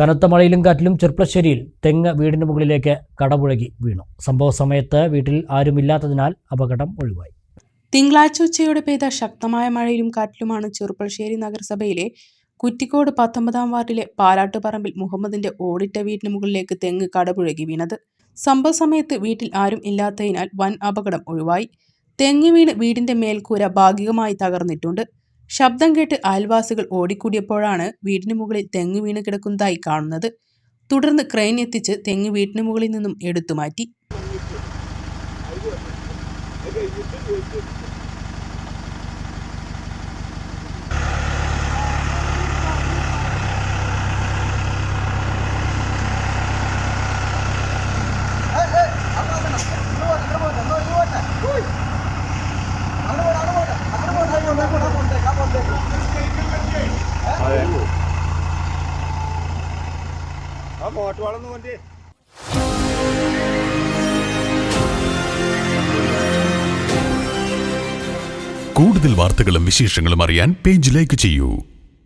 കനത്ത മഴയിലും കാറ്റിലും ചെർപ്പളശ്ശേരിയിൽ തെങ്ങ് വീടിന് മുകളിലേക്ക് കടപുഴകി വീണു. സംഭവ സമയത്ത് വീട്ടിൽ ആരുമില്ലാത്തതിനാൽ അപകടം ഒഴിവായി. തിങ്കളാഴ്ച ഉച്ചയോടെ പെയ്ത ശക്തമായ മഴയിലും കാറ്റിലുമാണ് ചെറുപ്പളശ്ശേരി നഗരസഭയിലെ കുറ്റിക്കോട് പത്തൊമ്പതാം വാർഡിലെ പാലാട്ടുപറമ്പിൽ മുഹമ്മദിന്റെ ഓടിട്ട വീടിന് മുകളിലേക്ക് തെങ്ങ് കടപുഴകി വീണത്. സംഭവ സമയത്ത് വീട്ടിൽ ആരും ഇല്ലാത്തതിനാൽ വൻ അപകടം ഒഴിവായി. തെങ്ങ് വീണ് വീടിന്റെ മേൽക്കൂര ഭാഗികമായി തകർന്നിട്ടുണ്ട്. ശബ്ദം കേട്ട് അയൽവാസികൾ ഓടിക്കൂടിയപ്പോഴാണ് വീടിന് മുകളിൽ തെങ്ങ് വീണ് കിടക്കുന്നതായി കാണുന്നത്. തുടർന്ന് ക്രെയിൻ എത്തിച്ച് തെങ്ങ് വീട്ടിന് മുകളിൽ നിന്നും എടുത്തുമാറ്റി. ആ മോട്ട് വളർന്നു കൊണ്ട് കൂടുതൽ വാർത്തകളും വിശേഷങ്ങളും അറിയാൻ പേജ് ലൈക്ക് ചെയ്യൂ.